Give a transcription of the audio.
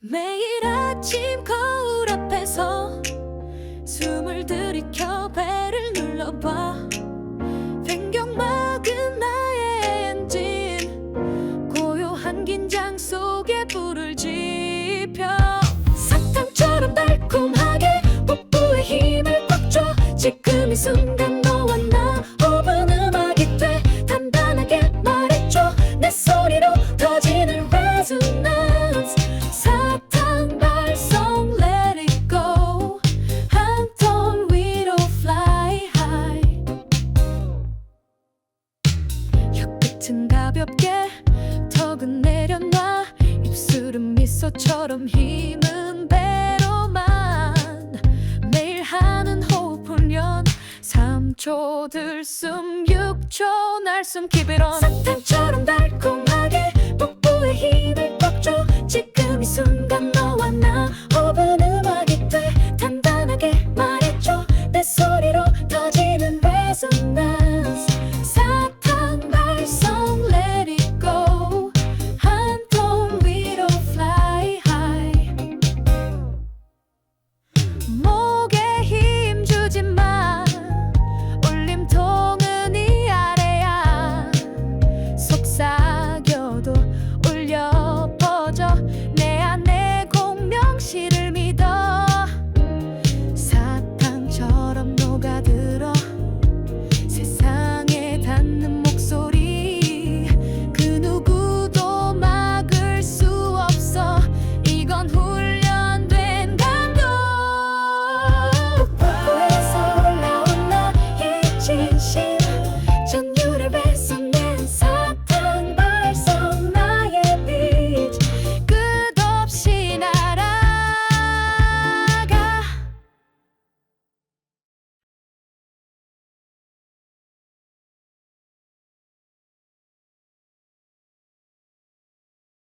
매일 아침 거울 앞에서 숨을 들이켜 배를 눌러봐. 변경 막은 나의 엔진 고요한 긴장 속에 불을 지펴. 사탕처럼 달콤하게 뽀뽀의 힘을 꽉 줘. 지금 이 순간 너와 나 가볍게 턱은 내려놔. 입술은 미소처럼 힘은 배로만. 매일 하는 호흡 훈련 3초 들숨 6초 날숨 keep 사탕처럼 달콤하게 복부에 힘을 꽉 줘. 지금 이 순간 너와 나 호흡은 음악이 돼 단단하게 말해줘. 내 소리로 터지는 레슨.